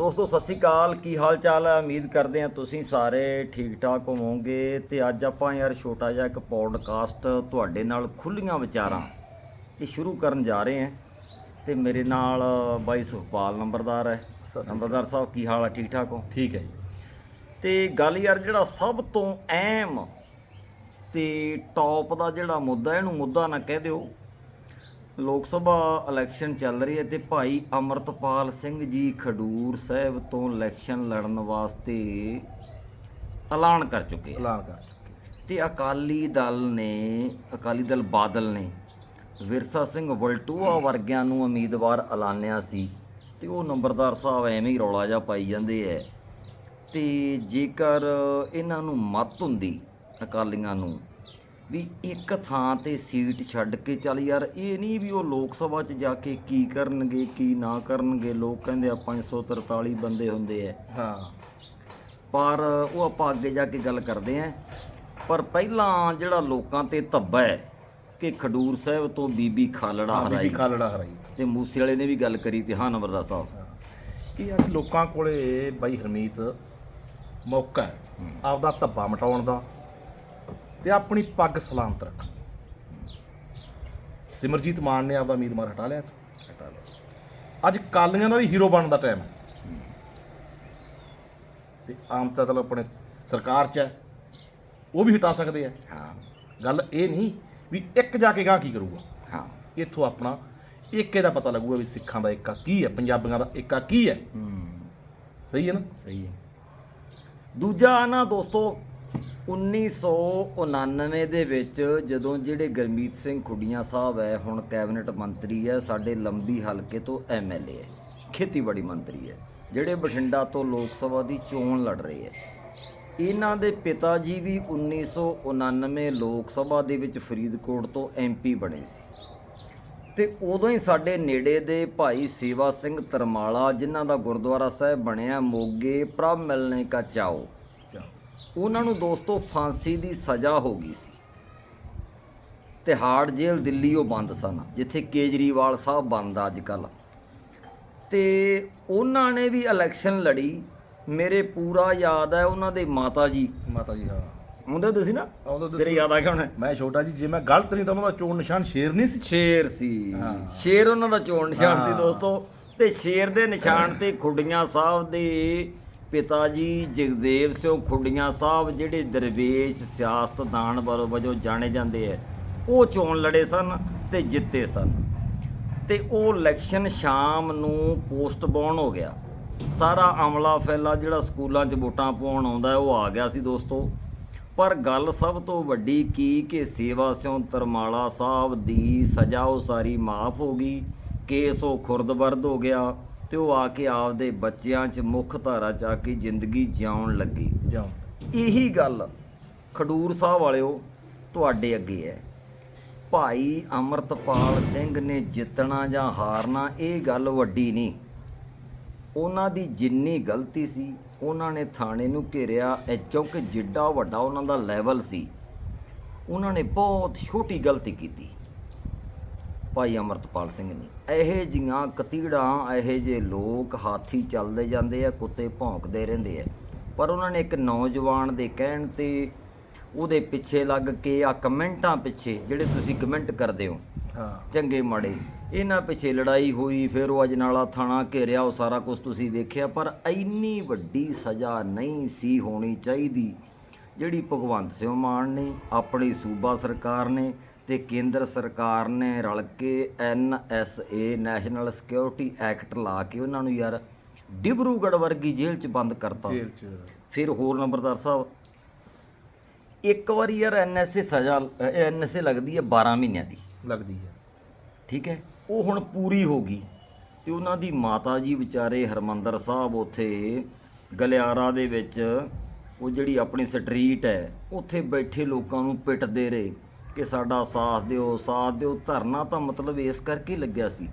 ਦੋਸਤੋ ਸਤਿ ਸ਼੍ਰੀ ਅਕਾਲ। ਕੀ ਹਾਲ ਚਾਲ ਹੈ? ਉਮੀਦ ਕਰਦੇ ਹਾਂ ਤੁਸੀਂ ਸਾਰੇ ਠੀਕ ਠਾਕ ਹੋਵੋਗੇ। ਤੇ ਅੱਜ ਆਪਾਂ ਯਾਰ ਛੋਟਾ ਜਿਹਾ ਇੱਕ ਪੌਡਕਾਸਟ ਤੁਹਾਡੇ ਨਾਲ ਖੁੱਲੀਆਂ ਵਿਚਾਰਾਂ ਇਹ ਸ਼ੁਰੂ ਕਰਨ ਜਾ ਰਹੇ ਹਾਂ। ਤੇ ਮੇਰੇ ਨਾਲ ਬਾਈ ਸੁਖਪਾਲ ਨੰਬਰਦਾਰ ਹੈ। ਨੰਬਰਦਾਰ ਸਾਹਿਬ ਕੀ ਹਾਲ ਹੈ? ਠੀਕ ਠਾਕ ਹੋ? ਠੀਕ ਹੈ ਜੀ। ਤੇ ਗੱਲ ਯਾਰ ਜਿਹੜਾ ਸਭ ਤੋਂ ਅਹਿਮ ਤੇ ਟੌਪ ਦਾ ਜਿਹੜਾ ਮੁੱਦਾ ਇਹਨੂੰ ਮੁੱਦਾ ਨਾ ਕਹਿ ਦਿਓ। ਲੋਕ ਸਭਾ ਇਲੈਕਸ਼ਨ ਚੱਲ ਰਹੀ ਹੈ ਤੇ ਭਾਈ ਅਮਰਤਪਾਲ ਸਿੰਘ ਜੀ ਖਡੂਰ ਸਾਹਿਬ ਤੋਂ ਇਲੈਕਸ਼ਨ ਲੜਨ ਵਾਸਤੇ ਐਲਾਨ ਕਰ ਚੁੱਕੇ ਆ। ਐਲਾਨ ਕਰ ਚੁੱਕੇ ਤੇ ਅਕਾਲੀ ਦਲ ਨੇ ਅਕਾਲੀ ਦਲ ਬਾਦਲ ਨੇ ਵਿਰਸਾ ਸਿੰਘ ਵਲਟੂਆ ਵਰਗਿਆਂ ਨੂੰ ਉਮੀਦਵਾਰ ਐਲਾਨਿਆ ਸੀ ਤੇ ਉਹ ਨੰਬਰਦਾਰ ਸਾਹਿਬ ਐਵੇਂ ਹੀ ਰੌਲਾ ਜਿਹਾ ਪਾਈ ਜਾਂਦੇ ਐ ਤੇ ਜੇਕਰ ਇਹਨਾਂ ਨੂੰ ਮਤ ਹੁੰਦੀ ਅਕਾਲੀਆਂ ਨੂੰ ਵੀ ਇੱਕ ਥਾਂ ਤੇ ਸੀਟ ਛੱਡ ਕੇ ਚੱਲ ਯਾਰ ਇਹ ਨਹੀਂ ਵੀ ਉਹ ਲੋਕ ਸਭਾ 'ਚ ਜਾ ਕੇ ਕੀ ਕਰਨਗੇ ਕੀ ਨਾ ਕਰਨਗੇ ਲੋਕ ਕਹਿੰਦੇ ਆ 543 ਬੰਦੇ ਹੁੰਦੇ ਐ। ਹਾਂ। ਪਰ ਉਹ ਆਪਾਂ ਅੱਗੇ ਜਾ ਕੇ ਗੱਲ ਕਰਦੇ ਆਂ ਪਰ ਪਹਿਲਾਂ ਜਿਹੜਾ ਲੋਕਾਂ ਤੇ ਧੱਬਾ ਹੈ ਕਿ ਖਡੂਰ ਸਾਹਿਬ ਤੋਂ ਬੀਬੀ ਖਾਲੜਾ ਹਾਂ ਬੀਬੀ ਹਰਾਈ। ਖਾਲੜਾ ਹਰਾਈ। ਤੇ ਮੂਸੇ ਵਾਲੇ ਨੇ ਵੀ ਗੱਲ ਕਰੀ ਤੇ ਹਾਂ ਨੰਬਰਦਾਰ ਸਾਹਿਬ। ਇਹ ਅੱਜ ਲੋਕਾਂ ਕੋਲੇ ਬਾਈ ਹਰਮੀਤ ਮੌਕਾ ਆਪਦਾ ਧੱਬਾ ਮਟਾਉਣ ਦਾ। ਤੇ ਆਪਣੀ ਪੱਗ ਸਲਾਮਤ ਰੱਖਣ ਸਿਮਰਜੀਤ ਮਾਨ ਨੇ ਆਪਦਾ ਉਮੀਦਵਾਰ ਹਟਾ ਲਿਆ ਇੱਥੋਂ। ਅੱਜ ਕਾਲੀਆਂ ਦਾ ਵੀ ਹੀਰੋ ਬਣਨ ਦਾ ਟਾਈਮ ਹੈ। ਤੇ ਆਮ ਤਾਂ ਚਲੋ ਆਪਣੇ ਸਰਕਾਰ 'ਚ ਹੈ ਉਹ ਵੀ ਹਟਾ ਸਕਦੇ ਆ। ਹਾਂ। ਗੱਲ ਇਹ ਨਹੀਂ ਵੀ ਇੱਕ ਜਾ ਕੇ ਗਾਂ ਕੀ ਕਰੂਗਾ। ਹਾਂ। ਇੱਥੋਂ ਆਪਣਾ ਏਕੇ ਦਾ ਪਤਾ ਲੱਗੂਗਾ ਵੀ ਸਿੱਖਾਂ ਦਾ ਏਕਾ ਕੀ ਹੈ ਪੰਜਾਬੀਆਂ ਦਾ ਏਕਾ ਕੀ ਹੈ। ਹੂੰ। ਸਹੀ ਹੈ ਨਾ? ਸਹੀ ਹੈ। ਦੂਜਾ ਨਾ ਦੋਸਤੋ 1999 ਦੇ ਵਿੱਚ ਜਦੋਂ ਜਿਹੜੇ ਗਰਮੀਤ ਸਿੰਘ ਖੁੱਡੀਆਂ ਸਾਹਿਬ ਹੈ, ਹੁਣ ਕੈਬਨਿਟ ਮੰਤਰੀ ਹੈ, ਸਾਡੇ ਲੰਬੀ ਹਲਕੇ ਤੋਂ ਐਮਐਲਏ ਹੈ, ਖੇਤੀਬਾੜੀ ਮੰਤਰੀ ਹੈ, ਜਿਹੜੇ ਬਠਿੰਡਾ ਤੋਂ ਲੋਕ ਸਭਾ ਦੀ ਚੋਣ ਲੜ ਰਹੇ ਹੈ। ਇਹਨਾਂ ਦੇ ਪਿਤਾ ਜੀ ਵੀ 1999 ਲੋਕ ਸਭਾ ਦੇ ਵਿੱਚ ਫਰੀਦਕੋਟ ਤੋਂ ਐਮਪੀ ਬਣੇ ਸੀ। ਤੇ ਉਦੋਂ ਹੀ ਸਾਡੇ ਨੇੜੇ ਦੇ ਭਾਈ ਸੇਵਾ ਸਿੰਘ ਤਰਮਾਲਾ, ਜਿਨ੍ਹਾਂ ਦਾ ਗੁਰਦੁਆਰਾ ਸਾਹਿਬ ਬਣਿਆ, ਮੋਗੇ ਪ੍ਰਭ ਮਿਲਨੇ ਕਾ ਚਾਓ ਉਹਨਾਂ ਨੂੰ ਦੋਸਤੋ ਫਾਂਸੀ ਦੀ ਸਜ਼ਾ ਹੋ ਗਈ ਸੀ। ਤਿਹਾੜ ਜੇਲ੍ਹ ਦਿੱਲੀ ਉਹ ਬੰਦ ਸਨ ਜਿੱਥੇ ਕੇਜਰੀਵਾਲ ਸਾਹਿਬ ਬੰਦ ਆ ਅੱਜ ਕੱਲ ਤੇ ਉਹਨਾਂ ਨੇ ਵੀ ਇਲੈਕਸ਼ਨ ਲੜੀ। ਮੇਰੇ ਪੂਰਾ ਯਾਦ ਹੈ ਉਹਨਾਂ ਦੇ ਮਾਤਾ ਜੀ। ਮਾਤਾ ਜੀ ਹਾਂ। ਹੁੰਦੇ ਤੁਸੀਂ ਨਾ? ਉਦੋਂ ਦੱਸੋ। ਤੇਰੇ ਯਾਦ ਆ ਗਿਆ ਹੁਣ? ਮੈਂ ਛੋਟਾ ਜੀ ਜੇ ਮੈਂ ਗਲਤ ਨਹੀਂ ਤਾਂ ਉਹਨਾਂ ਦਾ ਚੋਣ ਨਿਸ਼ਾਨ ਸ਼ੇਰ ਨਹੀਂ ਸੀ? ਸ਼ੇਰ ਸੀ। ਹਾਂ। ਸ਼ੇਰ ਉਹਨਾਂ ਦਾ ਚੋਣ ਨਿਸ਼ਾਨ ਸੀ। ਦੋਸਤੋ। ਤੇ ਸ਼ੇਰ ਦੇ ਨਿਸ਼ਾਨ ਤੇ ਖੁੱਡੀਆਂ ਸਾਹਿਬ ਦੇ ਪਿਤਾ ਜੀ ਜਗਦੇਵ ਸਿੰਘ ਖੁੱਡੀਆਂ ਸਾਹਿਬ ਜਿਹੜੇ ਦਰਵੇਸ਼ ਸਿਆਸਤਦਾਨ ਵੱਲੋਂ ਵਜੋਂ ਜਾਣੇ ਜਾਂਦੇ ਐ, ਉਹ ਚੋਣ ਲੜੇ ਸਨ ਤੇ ਜਿੱਤੇ ਸਨ। ਤੇ ਉਹ ਇਲੈਕਸ਼ਨ ਸ਼ਾਮ ਨੂੰ ਪੋਸਟਪੋਨ ਹੋ ਗਿਆ। ਸਾਰਾ ਅਮਲਾ ਫੈਲਾ ਜਿਹੜਾ ਸਕੂਲਾਂ 'ਚ ਵੋਟਾਂ ਪਾਉਣ ਆਉਂਦਾ, ਉਹ ਆ ਗਿਆ ਸੀ ਦੋਸਤੋ। ਪਰ ਗੱਲ ਸਭ ਤੋਂ ਵੱਡੀ ਕੀ ਕਿ ਸੇਵਾ ਸਿੰਘ ਤਰਮਾਲਾ ਸਾਹਿਬ ਦੀ ਸਜ਼ਾ ਉਹ ਸਾਰੀ ਮਾਫ ਹੋ ਗਈ, ਕੇਸ ਉਹ ਖੁਰਦਬਰਦ ਹੋ ਗਿਆ। ਤੇ ਉਹ ਆ ਕੇ ਆਪਦੇ ਬੱਚਿਆਂ 'ਚ ਮੁੱਖ ਧਾਰਾ 'ਚ ਆ ਕੇ ਜ਼ਿੰਦਗੀ ਜਿਉਣ ਲੱਗੀ। ਜਾਓ ਇਹੀ ਗੱਲ ਖਡੂਰ ਸਾਹਿਬ ਵਾਲਿਓ ਤੁਹਾਡੇ ਅੱਗੇ ਹੈ। ਭਾਈ ਅਮਰਤਪਾਲ ਸਿੰਘ ਨੇ ਜਿੱਤਣਾ ਜਾਂ ਹਾਰਨਾ ਇਹ ਗੱਲ ਵੱਡੀ ਨਹੀਂ। ਉਹਨਾਂ ਦੀ ਜਿੰਨੀ ਗਲਤੀ ਸੀ ਉਹਨਾਂ ਨੇ ਥਾਣੇ ਨੂੰ ਘੇਰਿਆ ਇਹ ਕਿਉਂਕਿ ਜਿੱਡਾ ਵੱਡਾ ਉਹਨਾਂ ਦਾ ਲੈਵਲ ਸੀ। ਉਹਨਾਂ ਨੇ ਬਹੁਤ ਛੋਟੀ ਗਲਤੀ ਕੀਤੀ। ਭਾਈ ਅਮਰਤਪਾਲ ਸਿੰਘ ਨੇ ਇਹੇ ਜੀਆਂ ਕਤੀੜਾਂ ਇਹੇ ਜੇ ਲੋਕ ਹਾਥੀ ਚੱਲਦੇ ਜਾਂਦੇ ਆ ਕੁੱਤੇ ਭੌਂਕਦੇ ਰਹਿੰਦੇ ਆ। ਪਰ ਉਹਨਾਂ ਨੇ ਇੱਕ ਨੌਜਵਾਨ ਦੇ ਕਹਿਣ ਤੇ ਉਹਦੇ ਪਿੱਛੇ ਲੱਗ ਕੇ ਆ ਕਮੈਂਟਾਂ ਪਿੱਛੇ ਜਿਹੜੇ ਤੁਸੀਂ ਕਮੈਂਟ ਕਰਦੇ ਹੋ ਹਾਂ। ਚੰਗੇ ਮਾੜੇ ਇਹਨਾਂ ਪਿੱਛੇ ਲੜਾਈ ਹੋਈ ਫਿਰ ਉਹ ਅਜਨਾਲਾ ਥਾਣਾ ਘੇਰਿਆ ਉਹ ਸਾਰਾ ਕੁਝ ਤੁਸੀਂ ਵੇਖਿਆ ਪਰ ਇੰਨੀ ਵੱਡੀ ਸਜ਼ਾ ਨਹੀਂ ਸੀ ਹੋਣੀ ਚਾਹੀਦੀ ਜਿਹੜੀ ਭਗਵੰਤ ਸਿੰਘ ਮਾਨ ਨੇ ਆਪਣੀ ਸੂਬਾ ਸਰਕਾਰ ਨੇ ਤੇ ਕੇਂਦਰ ਸਰਕਾਰ ਨੇ ਰਲ ਕੇ ਐਨਐਸਏ ਨੈਸ਼ਨਲ ਸਿਕਿਉਰਿਟੀ ਐਕਟ ਲਾ ਕੇ ਉਹਨਾਂ ਨੂੰ ਯਾਰ ਡਿਬਰੂਗੜ੍ਹ ਵਰਗੀ ਜੇਲ੍ਹ 'ਚ ਬੰਦ ਕਰਤਾ। ਜੇਲ੍ਹ ਚ। ਫਿਰ ਹੋਰ ਨੰਬਰਦਾਰ ਸਾਹਿਬ ਇੱਕ ਵਾਰੀ ਯਾਰ ਐਨਐਸਏ ਸਜ਼ਾ ਐਨਐਸਏ ਲੱਗਦੀ ਹੈ 12 ਮਹੀਨਿਆਂ ਦੀ। ਲੱਗਦੀ ਹੈ। ਠੀਕ ਹੈ? ਉਹ ਹੁਣ ਪੂਰੀ ਹੋ ਗਈ। ਤੇ ਉਹਨਾਂ ਦੀ ਮਾਤਾ ਜੀ ਵਿਚਾਰੇ ਹਰਮੰਦਰ ਸਾਹਿਬ ਉੱਥੇ ਗਲਿਆਰਾ ਦੇ ਵਿੱਚ ਉਹ ਜਿਹੜੀ ਆਪਣੀ ਸਟਰੀਟ ਹੈ ਉੱਥੇ ਬੈਠੇ ਲੋਕਾਂ ਨੂੰ ਪਿੱਟਦੇ ਰਹੇ। ਕਿ ਸਾਡਾ ਸਾਥ ਦਿਓ ਸਾਥ ਦਿਓ। ਧਰਨਾ ਤਾਂ ਮਤਲਬ ਇਸ ਕਰਕੇ ਲੱਗਿਆ ਸੀ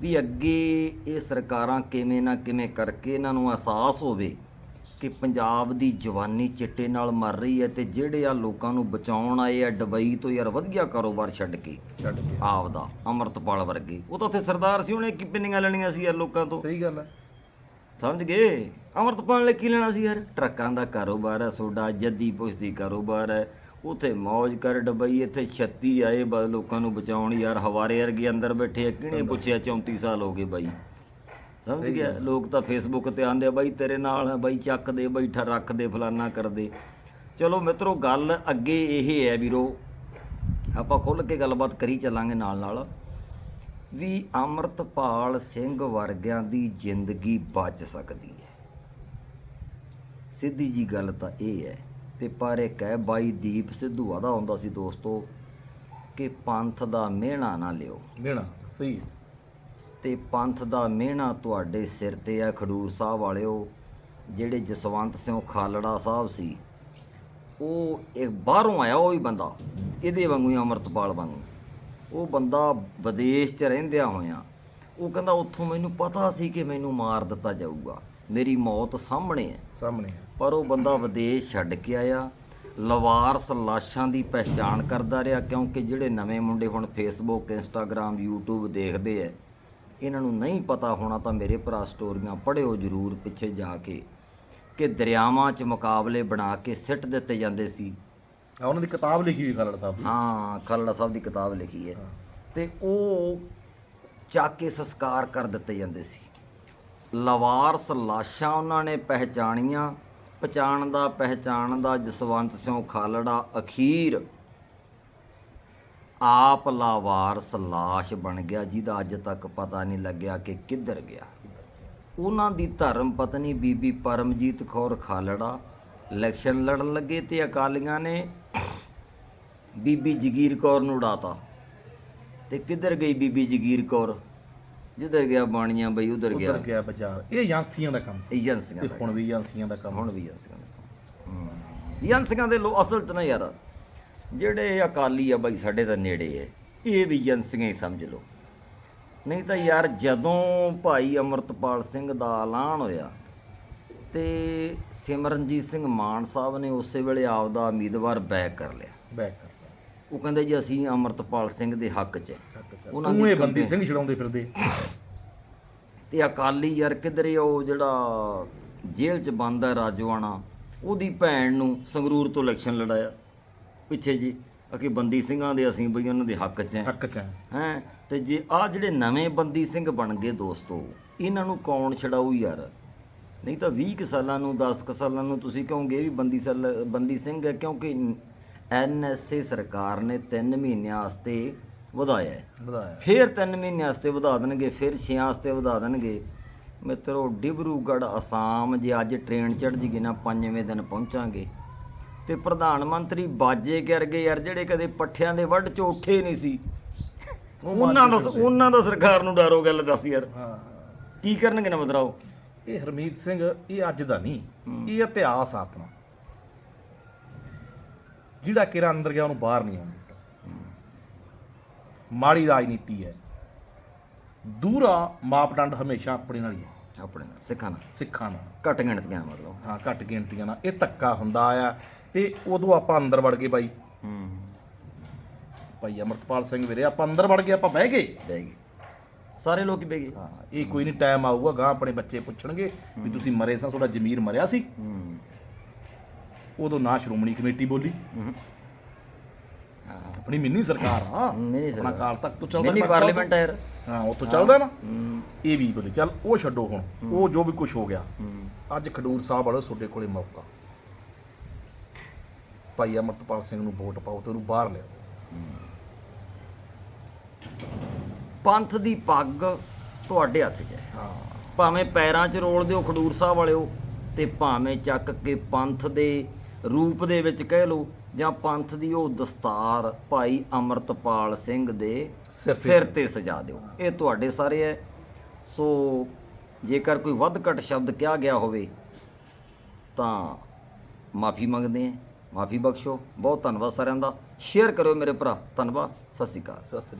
ਵੀ ਅੱਗੇ ਇਹ ਸਰਕਾਰਾਂ ਕਿਵੇਂ ਨਾ ਕਿਵੇਂ ਕਰਕੇ ਇਹਨਾਂ ਨੂੰ ਅਹਿਸਾਸ ਹੋਵੇ ਕਿ ਪੰਜਾਬ ਦੀ ਜਵਾਨੀ ਚਿੱਟੇ ਨਾਲ ਮਰ ਰਹੀ ਹੈ ਤੇ ਜਿਹੜੇ ਆ ਲੋਕਾਂ ਨੂੰ ਬਚਾਉਣ ਆਏ ਆ ਦੁਬਈ ਤੋਂ ਯਾਰ ਵਧੀਆ ਕਾਰੋਬਾਰ ਛੱਡ ਕੇ ਛੱਡ ਕੇ। ਆਪਦਾ ਅਮਰਤਪਾਲ ਵਰਗੇ। ਉਹ ਤਾਂ ਉੱਥੇ ਸਰਦਾਰ ਸੀ ਉਹਨੇ ਕੀ ਪਿੰਨੀਆਂ ਲੈਣੀਆਂ ਸੀ ਯਾਰ ਲੋਕਾਂ ਤੋਂ? ਸਹੀ ਗੱਲ ਹੈ ਸਮਝ ਗਏ? ਅਮਰਤਪਾਲ ਨੇ ਕੀ ਲੈਣਾ ਸੀ ਯਾਰ? ਟਰੱਕਾਂ ਦਾ ਕਾਰੋਬਾਰ ਹੈ ਸੋਡਾ ਜੱਦੀ ਪੁਸ਼ਤੀ ਕਾਰੋਬਾਰ ਹੈ ਉਥੇ ਮौज ਕਰ ਡਬਈ ਇੱਥੇ 36 ਆਏ ਬਸ ਲੋਕਾਂ ਨੂੰ ਬਚਾਉਣ। ਯਾਰ ਹਵਾਰੇ ਵਰਗੇ ਅੰਦਰ ਬੈਠੇ ਆ ਕਿਹਨੇ ਪੁੱਛਿਆ 34 ਸਾਲ ਹੋ ਗਏ ਬਾਈ? ਸਮਝ ਗਿਆ? ਲੋਕ ਤਾਂ ਫੇਸਬੁੱਕ ਤੇ ਆਂਦੇ ਆ ਬਾਈ ਤੇਰੇ ਨਾਲ ਹੈ ਬਾਈ ਚੱਕ ਦੇ ਬੈਠਾ ਰੱਖ ਦੇ ਫਲਾਨਾ ਕਰਦੇ ਚਲੋ ਮਿੱਤਰੋ ਗੱਲ ਅੱਗੇ ਇਹ ਹੈ ਵੀਰੋ ਆਪਾਂ ਖੁੱਲ ਕੇ ਗੱਲਬਾਤ ਕਰੀ ਚੱਲਾਂਗੇ ਨਾਲ ਨਾਲ ਵੀ ਅਮਰਤਪਾਲ ਸਿੰਘ ਵਰਗਿਆਂ ਦੀ ਜ਼ਿੰਦਗੀ ਬਚ ਸਕਦੀ ਹੈ। ਸਿੱਧੀ ਜੀ ਗੱਲ ਤਾਂ ਇਹ ਹੈ ਤੇ ਪਰ ਇੱਕ ਹੈ ਬਾਈ ਦੀਪ ਸਿੱਧੂ ਆਦਾ ਹੁੰਦਾ ਸੀ ਦੋਸਤੋ ਕਿ ਪੰਥ ਦਾ ਮਿਹਣਾ ਨਾ ਲਿਓ। ਲੈਣਾ ਸਹੀ। ਤੇ ਪੰਥ ਦਾ ਮਿਹਣਾ ਤੁਹਾਡੇ ਸਿਰ ਤੇ ਆ ਖਡੂਰ ਸਾਹਿਬ ਵਾਲਿਓ ਜਿਹੜੇ ਜਸਵੰਤ ਸਿੰਘ ਖਾਲੜਾ ਸਾਹਿਬ ਸੀ ਉਹ ਇੱਕ ਬਾਹਰੋਂ ਆਇਆ ਉਹ ਵੀ ਬੰਦਾ ਇਹਦੇ ਵਾਂਗੂ ਹੀ ਅਮਰਤਪਾਲ ਵਾਂਗੂ। ਉਹ ਬੰਦਾ ਵਿਦੇਸ਼ 'ਚ ਰਹਿੰਦਿਆਂ ਹੋਇਆਂ ਉਹ ਕਹਿੰਦਾ ਉੱਥੋਂ ਮੈਨੂੰ ਪਤਾ ਸੀ ਕਿ ਮੈਨੂੰ ਮਾਰ ਦਿੱਤਾ ਜਾਊਗਾ। ਮੇਰੀ ਮੌਤ ਸਾਹਮਣੇ ਹੈ। ਸਾਹਮਣੇ ਹੈ। ਪਰ ਉਹ ਬੰਦਾ ਵਿਦੇਸ਼ ਛੱਡ ਕੇ ਆਇਆ। ਲਵਾਰਸ ਲਾਸ਼ਾਂ ਦੀ ਪਹਿਚਾਣ ਕਰਦਾ ਰਿਹਾ ਕਿਉਂਕਿ ਜਿਹੜੇ ਨਵੇਂ ਮੁੰਡੇ ਹੁਣ ਫੇਸਬੁੱਕ ਇੰਸਟਾਗ੍ਰam YouTube ਦੇਖਦੇ ਐ ਇਹਨਾਂ ਨੂੰ ਨਹੀਂ ਪਤਾ ਹੋਣਾ ਤਾਂ ਮੇਰੇ ਭਰਾ ਸਟੋਰੀਆਂ ਪੜ੍ਹਿਓ ਜ਼ਰੂਰ ਪਿੱਛੇ ਜਾ ਕੇ ਕਿ ਦਰਿਆਵਾਂ 'ਚ ਮੁਕਾਬਲੇ ਬਣਾ ਕੇ ਸਿੱਟ ਦਿੱਤੇ ਜਾਂਦੇ ਸੀ। ਆ ਉਹਨਾਂ ਦੀ ਕਿਤਾਬ ਲਿਖੀ ਹੋਈ ਖਾਲੜਾ ਸਾਹਿਬ ਦੀ। ਹਾਂ ਖਾਲੜਾ ਸਾਹਿਬ ਦੀ ਕਿਤਾਬ ਲਿਖੀ ਹੈ। ਤੇ ਉਹ ਚੱਕ ਕੇ ਸੰਸਕਾਰ ਕਰ ਦਿੱਤੇ ਜਾਂਦੇ ਸੀ। ਲਵਾਰਸ ਲਾਸ਼ਾਂ ਉਹਨਾਂ ਨੇ ਪਹਿਚਾਣੀਆਂ। ਪਛਾਣਦਾ ਪਹਿਚਾਣਦਾ ਜਸਵੰਤ ਸਿੰਘ ਖਾਲੜਾ ਅਖੀਰ ਆਪ ਲਾਵਾਰਸ ਲਾਸ਼ ਬਣ ਗਿਆ, ਜਿਹਦਾ ਅੱਜ ਤੱਕ ਪਤਾ ਨਹੀਂ ਲੱਗਿਆ ਕਿ ਕਿੱਧਰ ਗਿਆ। ਉਹਨਾਂ ਦੀ ਧਰਮ ਪਤਨੀ ਬੀਬੀ ਪਰਮਜੀਤ ਕੌਰ ਖਾਲੜਾ ਇਲੈਕਸ਼ਨ ਲੜਨ ਲੱਗੇ ਤੇ ਅਕਾਲੀਆਂ ਨੇ ਬੀਬੀ ਜਗੀਰ ਕੌਰ ਨੂੰ ਉਡਾਤਾ। ਤੇ ਕਿੱਧਰ ਗਈ ਬੀਬੀ ਜਗੀਰ ਕੌਰ? ਜਿੱਧਰ ਗਿਆ ਬਾਣੀਆਂ ਬਈ ਉਧਰ ਗਿਆ। ਉਧਰ ਗਿਆ ਵਿਚਾਰ ਇਹ ਏਜੰਸੀਆਂ ਦਾ ਕੰਮ ਸੀ। ਏਜੰਸੀਆਂ ਤੇ ਦਾ ਹੁਣ ਵੀ ਏਜੰਸੀਆਂ ਦਾ ਕੰਮ ਹੁਣ ਵੀ ਏਜੰਸੀਆਂ ਦਾ ਹੂੰ। ਏਜੰਸੀਆਂ ਦੇ ਲੋ ਅਸਲ ਚ ਨਾ ਯਾਰ ਜਿਹੜੇ ਅਕਾਲੀ ਆ ਬਾਈ ਸਾਡੇ ਤਾਂ ਨੇੜੇ ਐ। ਇਹ ਵੀ ਏਜੰਸੀਆਂ ਹੀ ਸਮਝ ਲਓ। ਨਹੀਂ ਤਾਂ ਯਾਰ ਜਦੋਂ ਭਾਈ ਅਮਰਤਪਾਲ ਸਿੰਘ ਦਾ ਐਲਾਨ ਹੋਇਆ ਤੇ ਸਿਮਰਨਜੀਤ ਸਿੰਘ ਮਾਨ ਸਾਹਿਬ ਨੇ ਉਸੇ ਵੇਲੇ ਆਪਦਾ ਉਮੀਦਵਾਰ ਬੈਕ ਕਰ ਲਿਆ। ਬੈਕ ਕਰ ਉਹ ਕਹਿੰਦੇ ਜੀ ਅਸੀਂ ਅਮਰਤਪਾਲ ਸਿੰਘ ਦੇ ਹੱਕ 'ਚ ਹੈ। ਉਹਨਾਂ ਤੂੰ ਦੀ ਇਹ ਬੰਦੀ ਸਿੰਘ ਛਡਾਉਂਦੇ ਫਿਰਦੇ। ਤੇ ਅਕਾਲੀ ਯਾਰ ਕਿਧਰੇ ਉਹ ਜਿਹੜਾ ਜੇਲ੍ਹ 'ਚ ਬੰਦ ਹੈ ਰਾਜਵਾਨਾ ਉਹਦੀ ਭੈਣ ਨੂੰ ਸੰਗਰੂਰ ਤੋਂ ਇਲੈਕਸ਼ਨ ਲੜਾਇਆ। ਪਿੱਛੇ ਜੀ ਅਕੇ ਬੰਦੀ ਸਿੰਘਾਂ ਦੇ ਅਸੀਂ ਬਈ ਉਹਨਾਂ ਦੇ ਹੱਕ 'ਚ ਹੈ। ਹੱਕ ਚ ਹੈ। ਹੈਂ ਤੇ ਜੇ ਆ ਜਿਹੜੇ ਨਵੇਂ ਬੰਦੀ ਸਿੰਘ ਬਣ ਗਏ ਦੋਸਤੋ ਇਹਨਾਂ ਨੂੰ ਕੌਣ ਛਡਾਊ ਯਾਰ? ਨਹੀਂ ਤਾਂ 20 ਕੁ ਸਾਲਾਂ ਨੂੰ 10 ਕੁ ਸਾਲਾਂ ਨੂੰ ਤੁਸੀਂ ਕਹੋਗੇ ਇਹ ਵੀ ਬੰਦੀ ਸਲ ਬੰਦੀ ਸਿੰਘ ਹੈ ਕਿਉਂਕਿ ਐਨਐਸਏ ਸਰਕਾਰ ਨੇ 3 ਮਹੀਨਿਆਂ ਵਾਸਤੇ ਵਧਾਇਆ ਹੈ। ਵਧਾਇਆ। ਫਿਰ 3 ਮਹੀਨੇ ਵਾਸਤੇ ਵਧਾ ਦੇਣਗੇ ਫਿਰ 6 ਵਾਸਤੇ ਵਧਾ ਦੇਣਗੇ। ਮਿੱਤਰੋ ਡਿਬਰੂਗੜ੍ਹ ਅਸਾਮ ਜੇ ਅੱਜ ਟ੍ਰੇਨ ਚੜ੍ਹ ਜੀਗੀ ਨਾ ਪੰਜਵੇਂ ਦਿਨ ਪਹੁੰਚਾਂਗੇ। ਤੇ ਪ੍ਰਧਾਨ ਮੰਤਰੀ ਬਾਜੇ ਕਰਗੇ ਯਾਰ ਜਿਹੜੇ ਕਦੇ ਪੱਠਿਆਂ ਦੇ ਵੱਢ ਚੋਂ ਉੱਠੇ ਨਹੀਂ ਸੀ। ਉਹਨਾਂ ਦਾ ਉਹਨਾਂ ਦਾ ਸਰਕਾਰ ਨੂੰ ਡਰ ਗੱਲ ਦੱਸ ਯਾਰ। ਹਾਂ। ਕੀ ਕਰਨਗੇ ਨਾ ਮਦਰਾਓ ਇਹ ਹਰਮੀਤ ਸਿੰਘ ਇਹ ਅੱਜ ਦਾ ਨਹੀਂ ਇਹ ਇਤਿਹਾਸ ਆ ਆਪਣਾ। ਜਿਹੜਾ ਕਿਰਾ ਅੰਦਰ ਗਿਆ ਉਹਨੂੰ ਬਾਹਰ ਨਹੀਂ ਆਉਣ ਦਿੱਤਾ ਮਾੜੀ ਰਾਜਨੀਤੀ ਹੈ। ਦੂਰਾ ਮਾਪਦੰਡ ਹਮੇਸ਼ਾ ਆਪਣੇ ਨਾਲ ਹੀ ਹੈ। ਆਪਣੇ ਨਾਲ ਸਿੱਖਾਂ ਨਾਲ। ਸਿੱਖਾਂ ਨਾਲ। ਘੱਟ ਗਿਣਤੀਆਂ ਮਤਲਬ। ਹਾਂ ਘੱਟ ਗਿਣਤੀਆਂ ਨਾਲ। ਇਹ ਧੱਕਾ ਹੁੰਦਾ ਆ ਤੇ ਉਦੋਂ ਆਪਾਂ ਅੰਦਰ ਵੜ ਗਏ ਬਾਈ। ਹੂੰ। ਭਾਈ ਅਮਰਤਪਾਲ ਸਿੰਘ ਵੀਰੇ ਆਪਾਂ ਅੰਦਰ ਵੜ ਗਏ ਆਪਾਂ ਬਹਿ ਗਏ। ਬੈਗੀ ਸਾਰੇ ਲੋਕ ਹੀ ਬੈਗੇ ਹਾਂ ਇਹ ਕੋਈ ਨਹੀਂ ਟਾਈਮ ਆਊਗਾ ਗਾਂ ਆਪਣੇ ਬੱਚੇ ਪੁੱਛਣਗੇ ਵੀ ਤੁਸੀਂ ਮਰੇ ਸਾਂ ਤੁਹਾਡਾ ਜ਼ਮੀਰ ਮਰਿਆ ਸੀ। ਹੂੰ। ਉਦੋਂ ਨਾ ਸ਼੍ਰੋਮਣੀ ਕਮੇਟੀ ਬੋਲੀ। ਆਪਣੀ ਮਿੰਨੀ ਸਰਕਾਰ ਆ। ਮਿੰਨੀ ਆਪਣਾ ਸਰਕਾਰ। ਕਾਲ ਤੱਕ ਤੋਂ ਚੱਲਦਾ ਮਿੰਨੀ ਪਾਰਲੀਮੈਂਟ ਹੈ ਯਾਰ। ਹਾਂ ਉੱਥੋਂ ਚੱਲਦਾ ਨਾ। ਇਹ ਵੀ ਬੋਲੇ ਚੱਲ ਉਹ ਛੱਡੋ ਹੁਣ। ਉਹ ਜੋ ਵੀ ਕੁਝ ਹੋ ਗਿਆ। ਅੱਜ ਖਡੂਰ ਸਾਹਿਬ ਵਾਲੋ ਤੁਹਾਡੇ ਕੋਲੇ ਮੌਕਾ। ਭਾਈ ਅਮਰਤਪਾਲ ਸਿੰਘ ਨੂੰ ਵੋਟ ਪਾਓ ਤੇ ਉਹਨੂੰ ਬਾਹਰ ਲਿਆਓ। ਪੰਥ ਦੀ ਪੱਗ ਤੁਹਾਡੇ ਹੱਥ 'ਚ ਹੈ। ਹਾਂ। ਭਾਵੇਂ ਪੈਰਾਂ 'ਚ ਰੋਲ ਦਿਓ ਖਡੂਰ ਸਾਹਿਬ ਵਾਲਿਓ ਤੇ ਭਾਵੇਂ ਚੱਕ ਕੇ ਪੰਥ ਦੇ ਰੂਪ ਦੇ ਵਿੱਚ ਕਹਿ ਲਓ ਜਾਂ ਪੰਥ ਦੀ ਉਹ ਦਸਤਾਰ ਭਾਈ ਅਮਰਤਪਾਲ ਸਿੰਘ ਦੇ ਸਿਰ ਤੇ। ਸਜਾ ਦਿਓ। ਇਹ ਤੁਹਾਡੇ ਸਾਰੇ ਹੈ। ਸੋ ਜੇਕਰ ਕੋਈ ਵੱਧ ਘੱਟ ਸ਼ਬਦ ਕਿਹਾ ਗਿਆ ਹੋਵੇ ਤਾਂ ਮਾਫੀ ਮੰਗਦੇ ਹਾਂ। ਮਾਫੀ ਬਖਸ਼ੋ। ਬਹੁਤ ਧੰਨਵਾਦ ਸਾਰਿਆਂ ਦਾ। ਸ਼ੇਅਰ ਕਰਿਓ ਮੇਰੇ ਭਰਾ। ਧੰਨਵਾਦ। ਸਤਿ ਸ਼੍ਰੀ ਅਕਾਲ। ਸਤਿ ਸ੍ਰੀ